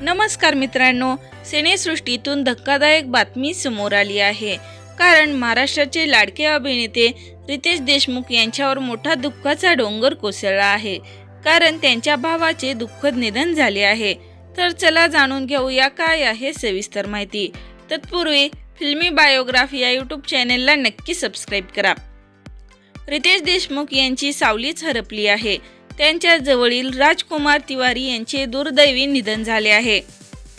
नमस्कार मित्रांनो सिनेसृष्टीतून धक्कादायक बातमी समोर आली आहे. कारण महाराष्ट्राचे लाडके अभिनेते रितेश देशमुख यांच्यावर मोठा दुःखाचा डोंगर कोसळला आहे. कारण त्यांच्या भावाचे दुःखद निधन झाले आहे. तर चला जाणून घेऊया काय आहे सविस्तर माहिती. तत्पूर्वी फिल्मी बायोग्राफी या यूट्यूब चॅनेलला नक्की सबस्क्राईब करा. रितेश देशमुख यांची सावलीच हरपली आहे. त्यांच्या जवळील राजकुमार तिवारी यांचे दुर्दैवी निधन झाले आहे.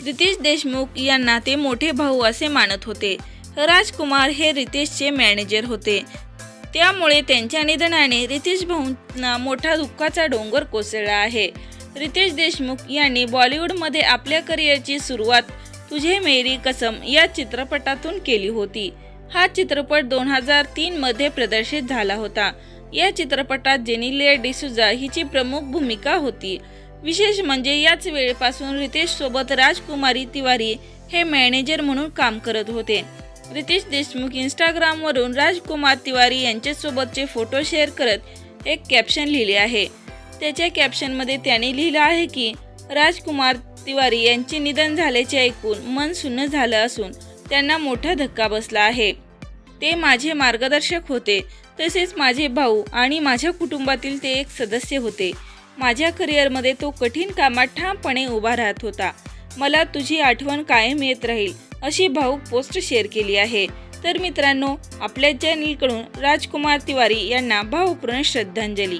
रितेश देशमुख यांना ते मोठे भाऊ असे मानत होते. राजकुमार हे रितेशचे मॅनेजर होते. त्यामुळे त्यांच्या निधनाने रितेश भाऊंना मोठा दुःखाचा डोंगर कोसळला आहे. रितेश देशमुख यांनी बॉलिवूडमध्ये आपल्या करिअरची सुरुवात तुझे मेरी कसम या चित्रपटातून केली होती. हा चित्रपट दोन हजार तीनमध्ये प्रदर्शित झाला होता. या चित्रपटात जेनिलिया डिसुजा हिची प्रमुख भूमिका होती. विशेष म्हणजे याच वेळेपासून रितेश सोबत राजकुमारी तिवारी हे मॅनेजर म्हणून काम करत होते. रितेश देशमुख इंस्टाग्रामवरून राजकुमार तिवारी यांच्यासोबतचे फोटो शेअर करत एक कॅप्शन लिहिले आहे. त्याच्या कॅप्शनमध्ये त्याने लिहिलं आहे की राजकुमार तिवारी यांचे निधन झाल्याचे ऐकून मन सुन्न झालं असून त्यांना मोठा धक्का बसला आहे. ते माझे मार्गदर्शक होते. तसेच माझे भाऊ आणि माझ्या कुटुंबातील ते एक सदस्य होते. माझ्या करिअरमध्ये तो कठीण कामात ठामपणे उभा राहत होता. मला तुझी आठवण कायम येत राहील अशी भाऊक पोस्ट शेअर केली आहे. तर मित्रांनो आपल्या चॅनलकडून राजकुमार तिवारी यांना भावपूर्ण श्रद्धांजली.